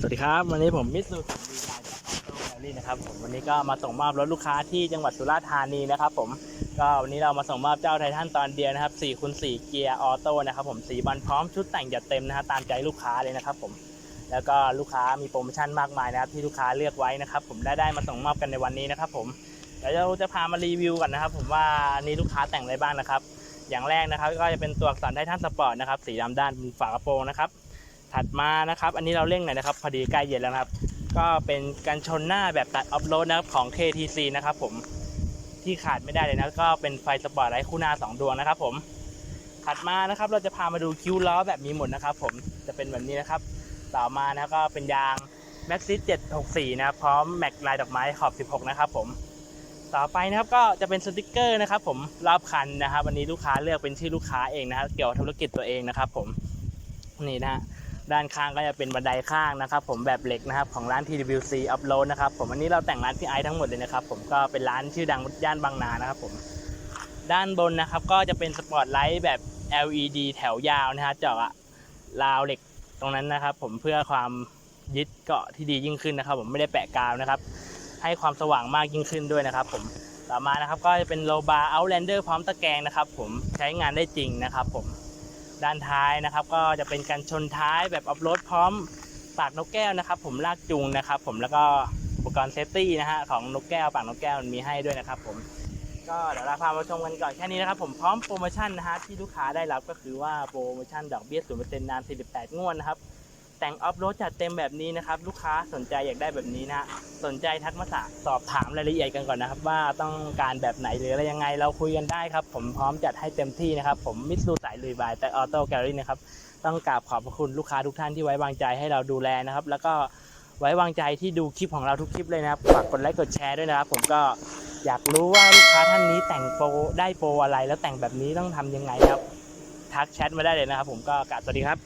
สวัสดีครับ วันนี้ผมมิสซูดีไซน์จากโต้แกลลี่นะครับผมวันนี้ก็มาส่งมอบรถลูกค้าที่จังหวัดสุราษฎร์ธานีนะครับผมก็วันนี้เรามาส่งมอบเจ้าไททันตอนเดียวนะครับ4คูณ4เกียร์ออโต้นะครับผมสีบอลพร้อมชุดแต่งจัดเต็มนะฮะตามใจลูกค้าเลยนะครับผมแล้วก็ลูกค้ามีโปรโมชั่นมากมายนะครับที่ลูกค้าเลือกไว้นะครับผมได้ได้มาส่งมอบกันในวันนี้นะครับผมเดี๋ยวเราจะพามารีวิวกันนะครับผมว่านี่ลูกค้าแต่งอะไรบ้างนะครับ อย่างแรกนะครับก็จะเป็นตัวอักษรไททันสปอร์ตนะครับสีดำด้านฝากระโปรงนะครับ ถัดมานะครับ อันนี้เราเร่งหน่อยนะครับ พอดีใกล้เย็นแล้วนะครับ ก็เป็นการชนหน้าแบบตัดออฟโรดนะครับของ KTC นะครับผมที่ขาดไม่ได้เลยนะก็เป็นไฟสปอร์ตไลท์คู่หน้า 2 ดวงนะครับผมถัดมานะครับเราจะพามาดูคิ้วล้อแบบมีหมดนะครับผมจะเป็นแบบนี้นะครับ ต่อมานะก็เป็นยาง Maxxis 764 นะพร้อมแม็กลายดอกไม้ขอบ 16 นะครับผมต่อไปนะครับก็จะเป็นสติกเกอร์นะครับผมรอบคันนะครับวันนี้ลูกค้าเลือกเป็นชื่อลูกค้าเองนะครับเกี่ยวกับธุรกิจตัวเองนะครับผมนี่นะฮะ ด้านข้างก็จะเป็นบันไดข้างนะครับ ผมแบบเหล็กนะครับของร้าน TWC Upload นะครับผมอันนี้เราแต่งร้านพี่ไอซ์ทั้งหมดเลยนะครับ ผมก็เป็นร้านชื่อดังย่านบางนานะครับผมด้านบนนะครับก็จะเป็นสปอตไลท์แบบ LED แถวยาวนะฮะเจาะราวเหล็กตรงนั้นนะครับ ผมเพื่อความยึดเกาะที่ดียิ่งขึ้นนะครับ ผมไม่ได้แปะกาวนะครับ ให้ความสว่างมากยิ่งขึ้นด้วยนะครับ ผมต่อมานะครับก็จะเป็นโลบาร์ Outlander พร้อมตะแกรงนะครับ ผมใช้งานได้จริงนะครับ ผม ด้านท้ายนะครับ ก็จะเป็นการชนท้ายแบบออฟโรดพร้อมปากนกแก้วนะครับ ผมลากจูงนะครับ ผมแล้วก็อุปกรณ์เซฟตี้นะฮะของนกแก้วปากนกแก้วมันมีให้ด้วยนะครับ ผมก็เดี๋ยวเราพามาชมกันก่อนแค่นี้นะครับ ผมพร้อมโปรโมชั่นนะฮะที่ลูกค้าได้รับก็คือว่าโปรโมชั่นดอกเบี้ยศูนย์เปอร์เซ็นต์นาน 48 งวดนะครับ แต่งออฟโรดจัดเต็มแบบนี้นะครับ ลูกค้าสนใจอยากได้แบบนี้นะ สนใจทักมาสอบถามรายละเอียดกันก่อนนะครับ ว่าต้องการแบบไหนหรืออะไรยังไงเราคุยกันได้ครับ ผมพร้อมจัดให้เต็มที่นะครับ ผมมิตซูสายลุยบายแต่ออโต้แกลลี่นะครับต้องกราบขอบพระคุณลูกค้าทุกท่านที่ไว้วางใจให้เราดูแลนะครับ แล้วก็ไว้วางใจที่ดูคลิปของเราทุกคลิปเลยนะครับฝากกดไลค์กดแชร์ด้วยนะครับ ผมก็อยากรู้ว่าลูกค้าท่านนี้แต่งโปรได้โปรอะไรแล้วแต่งแบบนี้ต้องทำยังไงนะครับทักแชทมาได้เลยนะครับ ผมก็กราบสวัสดีครับ